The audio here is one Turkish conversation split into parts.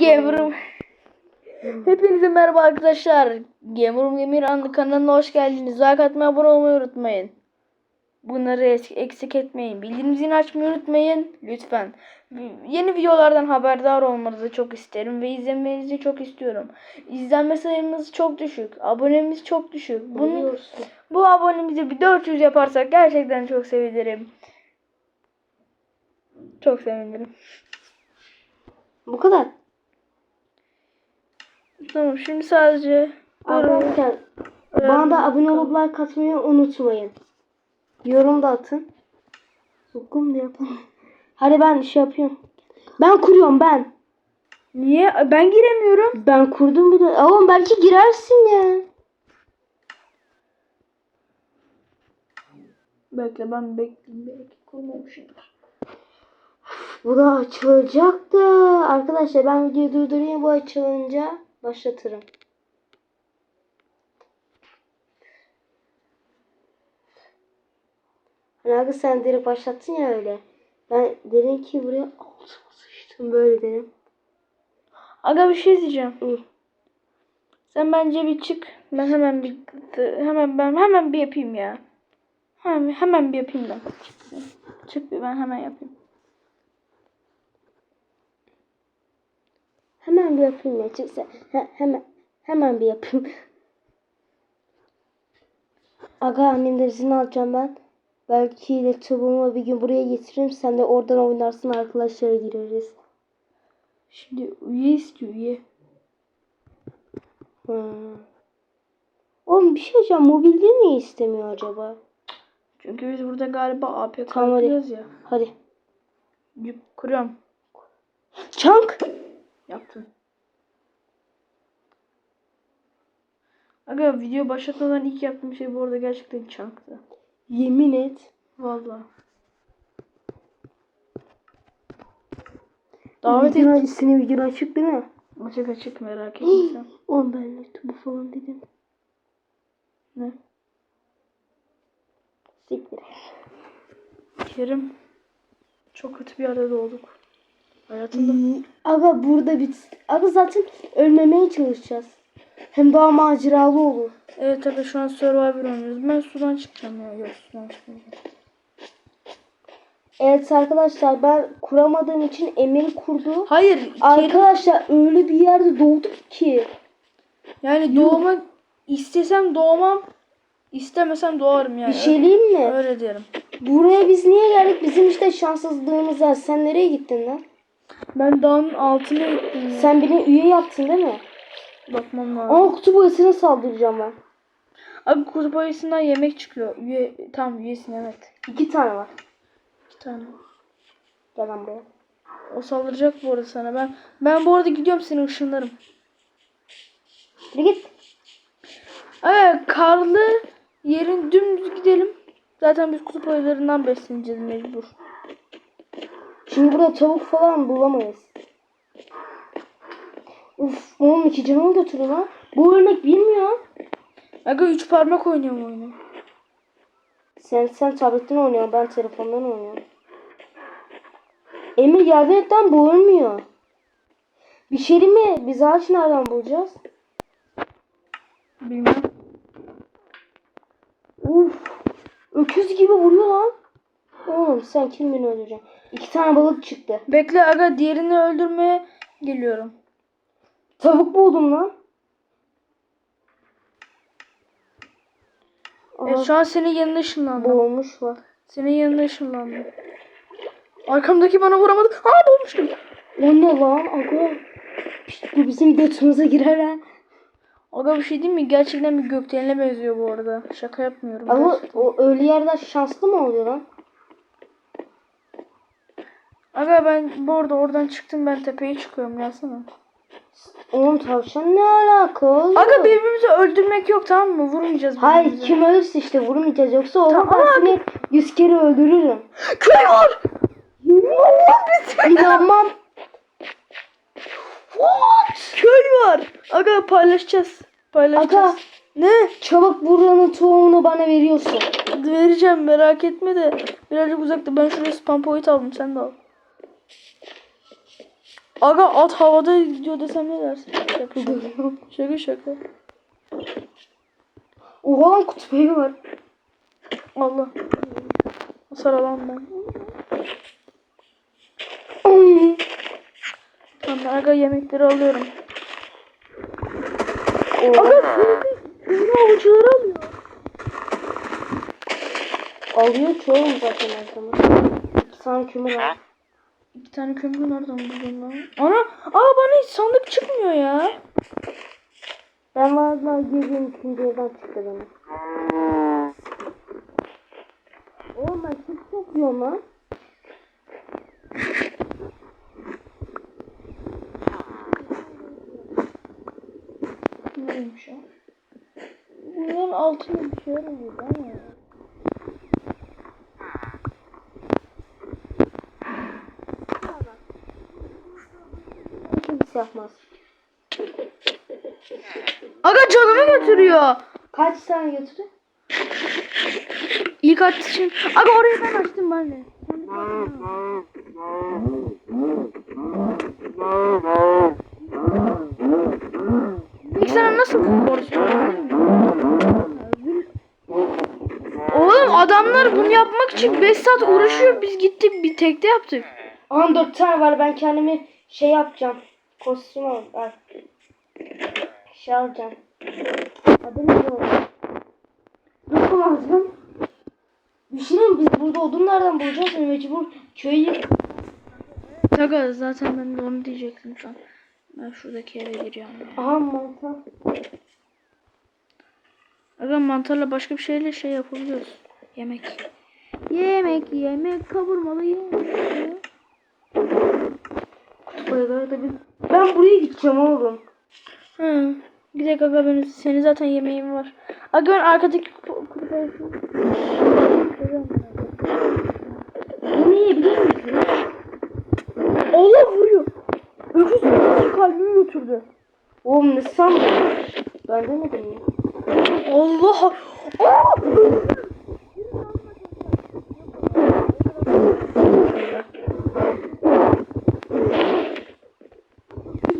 Gamer'ım. Hepinize merhaba arkadaşlar. Gamer'ım Gemir Anlı kanalına hoş geldiniz. Like atmayı, abone olmayı unutmayın. Bunları eksik etmeyin. Bildirim zilini açmayı unutmayın. Lütfen. Yeni videolardan haberdar olmanızı çok isterim ve izlemenizi çok istiyorum. İzlenme sayımız çok düşük. Abonemiz çok düşük. Bunu, bu abonemizi bir 400 yaparsak gerçekten çok sevinirim. Çok sevinirim. Bu kadar. Tamam şimdi sadece Arkadaşlar bana da abone olup like atmayı unutmayın. Yorum da atın. Sokum da yapalım. Hadi ben şey yapıyorum. Ben kuruyorum ben. Niye? Ben giremiyorum. Ben kurdum bir de. Oğlum belki girersin ya. Bekle ben bekleyeyim. Belki kurmamışımdır. Bu da açılacaktı. Arkadaşlar ben videoyu durdurayım. Bu açılınca başlatırım. Hani sen direkt başlattın ya öyle. Ben dedim ki buraya altıma sıçtım böyle dedim. Aga bir şey diyeceğim. Hı. Sen bence bir çık. Ben hemen bir hemen ben hemen bir yapayım ya. Hemen, hemen bir yapayım ben. Çık bir ben hemen yapayım. Hemen bir yapayım ya çıksa. He, hemen hemen bir yapayım. Aga annemden izin alacağım ben. Belki laptopumu bir gün buraya getiririm. Sen de oradan oynarsın arkadaşlara gireriz. Şimdi üye istiyor üye. Hmm. Oğlum bir şey diyeceğim. Mobilde niye istemiyor acaba? Çünkü biz burada galiba APK Tamam, hadi. ya. Hadi. Kuruyorum. Çank. Yaptım. Aga video başlatmadan ilk yaptığım şey bu arada gerçekten çaktı. Yemin et. Vallahi. Davet et. Videon, senin videon açık değil mi? Açık açık merak etme sen. Oğlum ben laptopu falan dedim. Ne? Siktir. Kerim. Çok kötü bir yerde doğduk. Hayatımda. Hmm, Aga burada bit. Aga zaten ölmemeye çalışacağız. Hem daha maceralı olur. Evet tabii şu an Survivor oynuyoruz. Ben sudan çıkacağım ya. Yok sudan çıkmayacağım. Evet arkadaşlar ben kuramadığım için Emir kurdu. Hayır. Arkadaşlar öyle bir yerde doğduk ki. Yani doğmak istesem doğmam. istemesem doğarım yani. Bir şey diyeyim mi? Öyle derim. Buraya biz niye geldik? Bizim işte şanssızlığımız var. Sen nereye gittin lan? Ben dağın altına gittim. ya. Sen beni üye yaptın değil mi? Bakmam lazım. Ama kutu boyasına saldıracağım ben. Abi kutup ayısından yemek çıkıyor. Üye, tam üyesin evet. İki tane var. İki tane. Gel lan buraya. O saldıracak bu arada sana. Ben ben bu arada gidiyorum seni ışınlarım. Bir git. Evet karlı yerin dümdüz gidelim. Zaten biz kutup ayılarından besleneceğiz mecbur. Şimdi burada tavuk falan bulamayız. Uf, oğlum iki canımı götürüyor lan. Bu ölmek bilmiyor. Aga üç parmak oynuyorum oyunu. Sen sen tabletten oynuyorsun, ben telefondan oynuyorum. Emir yardım et lan bu ölmüyor. Bir şey mi? Biz ağaç nereden bulacağız? Bilmem. Uf. Öküz gibi vuruyor lan. Oğlum sen kim beni öldüreceksin? İki tane balık çıktı. Bekle aga diğerini öldürmeye geliyorum. Tavuk buldum lan. Aha, şu an senin yanına ışınlandım. boğulmuş var. Senin yanına ışınlandım. Arkamdaki bana vuramadı. Aa boğmuştum. O ne lan? Aga. Bu bizim götümüze girer ha. Aga bir şey değil mi? Gerçekten bir gökdelen'e benziyor bu arada. Şaka yapmıyorum. Ama gerçekten. o öyle yerler şanslı mı oluyor lan? Aga ben bu arada oradan çıktım ben tepeye çıkıyorum yazsana. Oğlum tavşan ne alaka oğlum? Aga birbirimizi öldürmek yok tamam mı? Vurmayacağız Hayır birbirimize. kim ölürse işte vurmayacağız yoksa oğlum Tamam, ben seni yüz kere öldürürüm. Köy var! İnanmam. What? Köy var! Aga paylaşacağız. Paylaşacağız. Aga Ne? çabuk buranın tohumunu bana veriyorsun. Vereceğim merak etme de. Birazcık uzakta ben şuraya spam point aldım sen de al. Aga at havada gidiyor desem ne dersin? Şaka şaka. Şaka şaka. Oha lan kutup var. Allah. Saralan ben. Tamam aga yemekleri alıyorum. Aga seni avuçları alıyor. Alıyor oğlum zaten her zaman. Kömür al. İki tane kömür nereden buldum lan? Ana, aa bana hiç sandık çıkmıyor ya. Ben valla girdiğim ikinci evden çıktı bana. Oğlum ben çok topluyorum lan. Neymiş o? Bunların altında bir şey arıyor ama ya. Kimse yapmaz. Aga canımı götürüyor. Kaç tane götürdü? İlk at için. Aga orayı ben açtım ben de. İlk sana nasıl konuşuyor? Oğlum adamlar bunu yapmak için 5 saat uğraşıyor. Biz gittik bir tekte yaptık. 14 tane var ben kendimi şey yapacağım. Kostüm al. al. Şey alacağım. Adı ne o? Lokum alacağım. Düşünün biz burada odun nereden bulacağız? Mecbur köyü Aga zaten ben de onu diyecektim şu an. Ben şuradaki eve gireceğim. ya. Aha mantar. Aga mantarla başka bir şeyle şey yapabiliyoruz. Yemek. Yemek, yemek, kavurmalı yemek. Buralarda bir... Ben buraya gideceğim oğlum. Hı. Bir dakika aga benim senin zaten yemeğin var. Aga ben arkadaki ku- kulübe Bunu yiyebilir misin? Allah vuruyor. Öküz öküz kalbimi götürdü. Oğlum ne sandın? Ben demedim ya. Allah. Aa!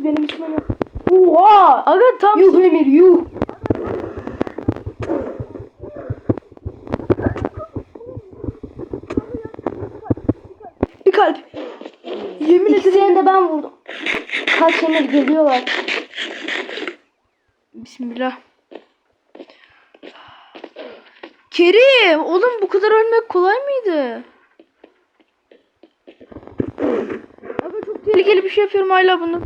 Benim ismim yok. Oha! Aga tam Yuh Emir yuh. bir kalp. Yemin ederim. De ben vurdum. Kaç Emir geliyorlar. Bismillah. Kerim, oğlum bu kadar ölmek kolay mıydı? Abi çok tehlikeli bir şey yapıyorum hala bunu.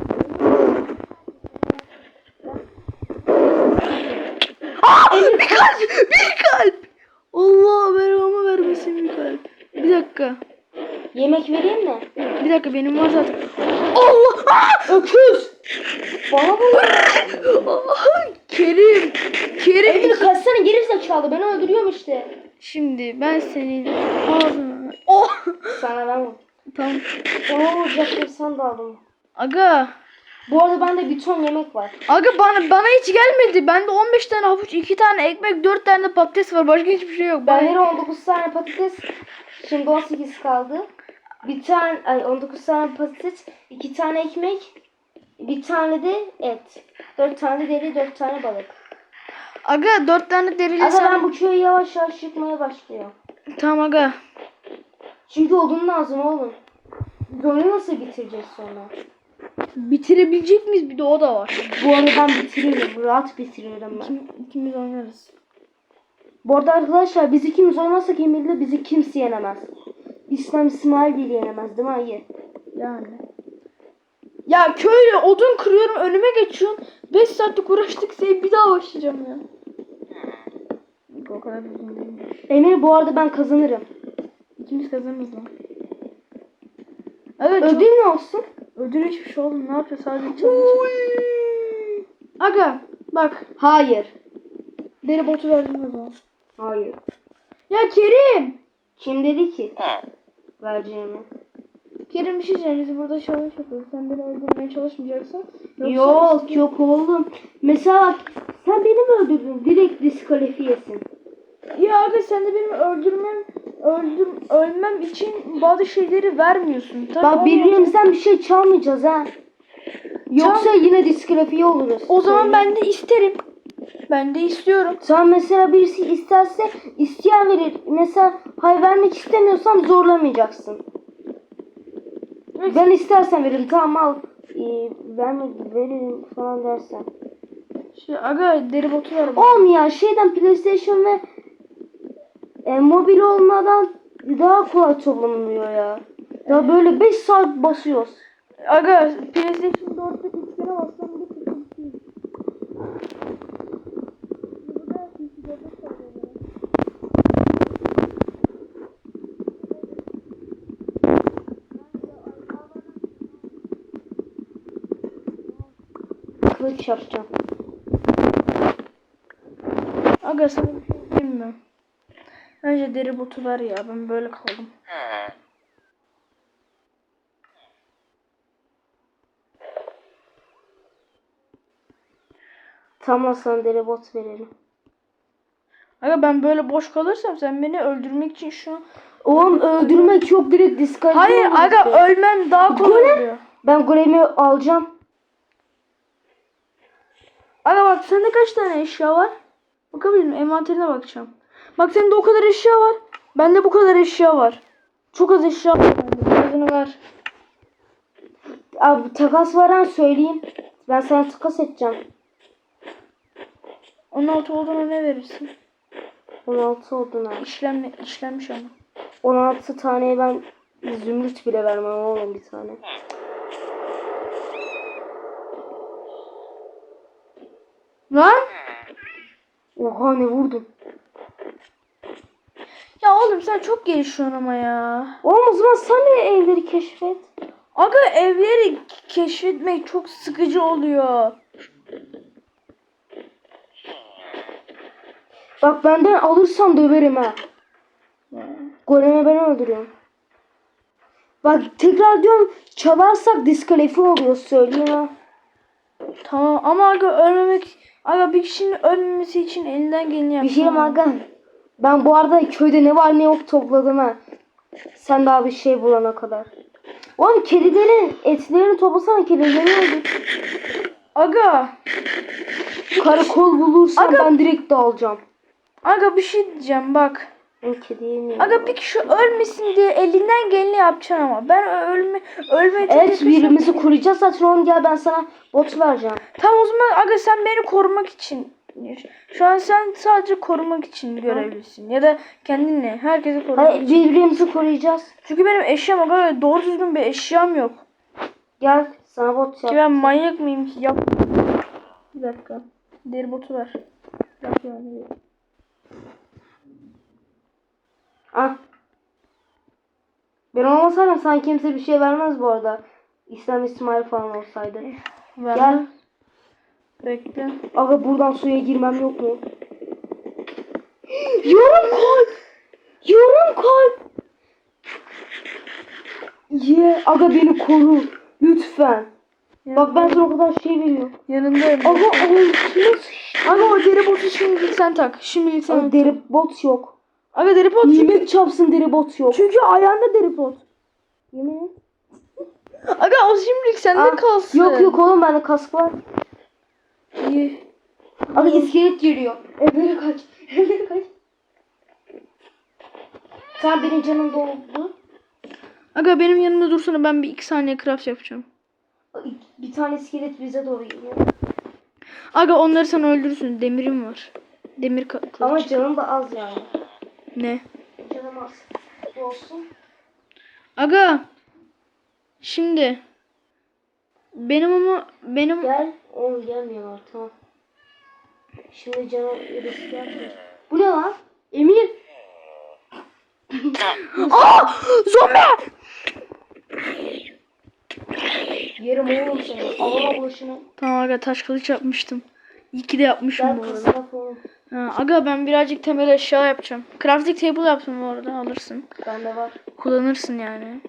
Aa, bir kalp, bir kalp. Allah belamı vermesin bir kalp. Bir dakika. Yemek vereyim mi? Bir dakika benim var zaten. Allah! Aa! Öküz. Bana bak. Kerim! Kerim! Emir kaçsana geri zekalı beni öldürüyorum işte. Şimdi ben senin ağzına... Oh! Sana ben vurdum. Tamam. Ona vuracaktım sen de aldın. Aga. Bu arada bende bir ton yemek var. Aga bana bana hiç gelmedi. Bende 15 tane havuç, 2 tane ekmek, 4 tane patates var. Başka hiçbir şey yok. Ben her 19 tane patates. Şimdi 18 kaldı. Bir tane ay 19 tane patates, 2 tane ekmek, bir tane de et. 4 tane deri, 4 tane balık. Aga 4 tane deriyle Ama sen... ben bu köyü yavaş yavaş yıkmaya başlıyorum. Tamam aga. Çünkü odun lazım oğlum. Biz onu nasıl bitireceğiz sonra? Bitirebilecek miyiz? Bir de o da var. Bu arada ben bitiriyorum. Rahat bitiriyorum ben. Kim, ikimiz oynarız. Bu arada arkadaşlar biz ikimiz oynarsak Emir'le bizi kimse yenemez. İslam İsmail bile yenemez değil mi Ayı? Yani. Ya köyle odun kırıyorum önüme geçiyorsun. 5 saatlik uğraştık seni bir daha başlayacağım ya. O kadar uzun. Emir bu arada ben kazanırım. İkimiz kazanırız lan. Evet çok- Ödül ne olsun? Ödül hiçbir şey oğlum. Ne yapıyor sadece challenge. Aga bak. Hayır. Deri botu verdim o zaman. Hayır. Ya Kerim. Kim dedi ki? Vereceğimi. Kerim bir şey. Biz burada challenge yapıyoruz. Sen beni öldürmeye çalışmayacaksın. Yoksa- Yok yok oğlum. Mesela bak, sen beni mi öldürdün? Direkt diskalifiyesin. Ya aga sen de benim öldürmem öldür ölmem için bazı şeyleri vermiyorsun. Tabii Bak birbirimizden bir şey çalmayacağız ha. Yoksa yine diskalifiye oluruz. O zaman ben de isterim. Ben de istiyorum. Sen mesela birisi isterse isteyen verir. Mesela hay vermek istemiyorsan zorlamayacaksın. Ben istersen veririm. Tamam al. Ee, verme veririm falan dersen. Şey, aga deri botu var. Olmuyor. Şeyden PlayStation ve e, mobil olmadan daha kolay toplanılıyor ya. Daha böyle 5 saat basıyoruz. Aga PlayStation 4'te üçgene bassam bile kırmızı. Kılıç yapacağım. Aga sana bir şey diyeyim mi? Bence deri botu ver ya. Ben böyle kaldım. Tamam sana deri bot verelim. Aga ben böyle boş kalırsam sen beni öldürmek için şu an... Oğlum öldürmek yok direkt diskalifiye Hayır oluruz aga ya. ölmem daha kolay Golem. oluyor. Ben golemi alacağım. Aga bak sende kaç tane eşya var? Bakabilir miyim? Envanterine bakacağım. Bak sende o kadar eşya var. Bende bu kadar eşya var. Çok az eşya var bende. Birazını ver. Abi takas veren söyleyeyim. Ben sana takas edeceğim. 16 olduğuna ne verirsin? 16 oldu ha. İşlenme, işlenmiş ama. 16 taneye ben zümrüt bile vermem oğlum bir tane. Lan? Oha ne vurdum. Oğlum sen çok gelişiyorsun ama ya. Oğlum o zaman sen de evleri keşfet. Aga evleri keşfetmek çok sıkıcı oluyor. Bak benden alırsan döverim ha. Golemi ben öldürüyorum. Bak tekrar diyorum çalarsak diskalifiye oluyor söyleyeyim ha. Tamam ama aga ölmemek... Aga bir kişinin ölmemesi için elinden geleni yap. Bir şey mi aga? Ben bu arada köyde ne var ne yok topladım ha. Sen daha bir şey bulana kadar. Oğlum kedilerin etlerini toplasana kedilerini öldür. Aga. Karakol bulursan Aga- ben direkt dağılacağım. Aga bir şey diyeceğim bak. Aga bir kişi ölmesin diye elinden geleni yapacaksın ama. Ben ölme ölmeye Evet birimizi koruyacağız zaten oğlum gel ben sana bot vereceğim. Tamam o zaman aga sen beni korumak için. Şu an sen sadece korumak için görevlisin. Ya da kendinle. Herkesi korumak Hayır için. birbirimizi koruyacağız. Çünkü benim eşyam aga doğru düzgün bir eşyam yok. Gel sana bot Ki yap. ben manyak mıyım ki? Yap. Bir dakika. Deri botu ver. Yap yani. Ah. Ben olmasaydım sana kimse bir şey vermez bu arada. İslam İsmail falan olsaydı. Ver. Gel. Bekle. Aga buradan suya girmem yok mu? Yorum kalp. Yorum kalp. Ye. Aga beni koru. Lütfen. Bak ben sana o kadar şey veriyorum. Yanındayım. Aga altına sıçtı. Aga o deri botu şimdilik sen tak. Şimdilik sen Aga deri bot yok. Aga deri bot çünkü, Yemin çapsın deri bot yok. çünkü ayağında deri bot. Yemin. Aga o şimdilik sende Ah, kalsın. Yok yok oğlum bende kask var. İyi. Aga iskelet geliyor. Evlere kaç. Evlere kaç. Sen benim canım doldu. Aga benim yanımda dursana ben bir iki saniye craft yapacağım. Bir tane iskelet bize doğru geliyor. Aga onları sen öldürürsün. Demirim var. Demir kılıç. Ama canım da az yani. Ne? Canım az. Olsun. Aga. Şimdi. Benim ama benim Gel. Oğlum gelmiyorlar tamam. Şimdi canım risk yapmıyor. Bu ne lan? Emir. Aa! Zombi! Yerim oğlum seni. Ağla başına. Tamam aga taş kılıç yapmıştım. İyi ki de yapmışım Gel bu arada. Ha, aga ben birazcık temel eşya yapacağım. Crafting table yaptım bu arada alırsın. Bende var. Kullanırsın yani.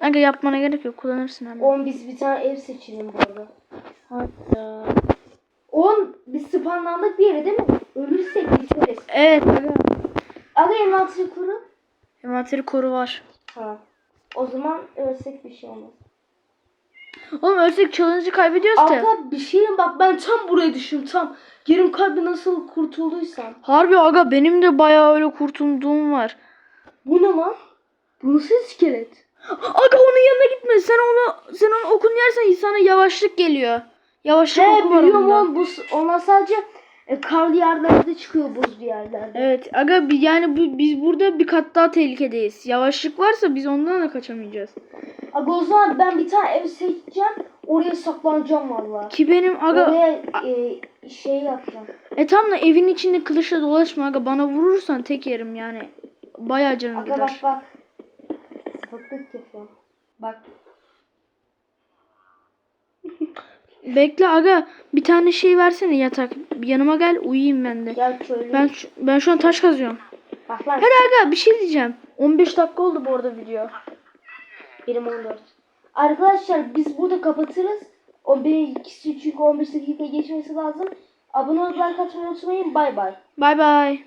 Aga yapmana gerek yok kullanırsın hemen. Oğlum biz bir tane ev seçelim bu arada. Hatta. Oğlum biz spawnlandık bir yere değil mi? Ölürsek biteriz. Evet aga. Aga envanteri kuru. Envanteri koru var. Tamam. O zaman ölsek bir şey olmaz. Oğlum ölsek challenge'ı kaybediyoruz da. Aga bir şeyim bak ben tam buraya düştüm tam. Yarım kalbi nasıl kurtulduysam. Harbi aga benim de bayağı öyle kurtulduğum var. Bu ne lan? Bu nasıl iskelet? Aga onun yanına gitme. Sen onu sen onu okun yersen sana yavaşlık geliyor. Yavaşlık He oku var biliyorum oğlum bu onlar sadece e, karlı yerlerde çıkıyor buzlu yerlerde. Evet aga bi- yani bu, biz burada bir kat daha tehlikedeyiz. Yavaşlık varsa biz ondan da kaçamayacağız. Aga o zaman ben bir tane ev seçeceğim. Oraya saklanacağım valla. Ki benim aga Oraya e, şey yapacağım. e tam da evin içinde kılıçla dolaşma aga bana vurursan tek yerim yani. Bayağı canım Aga bak gider. bak. Sapıklık yapıyorum. Bak. Bekle aga bir tane şey versene yatak. Yanıma gel uyuyayım ben de. Gel. Ben şu- ben şu an taş kazıyorum. Bak lan. Hadi aga bir şey diyeceğim. 15 dakika oldu bu arada video. Benim 14. Arkadaşlar biz burada kapatırız. O bir ikisi çünkü 15 dakika geçmesi lazım. Abone olup like atmayı unutmayın. Bay bay. Bay bay.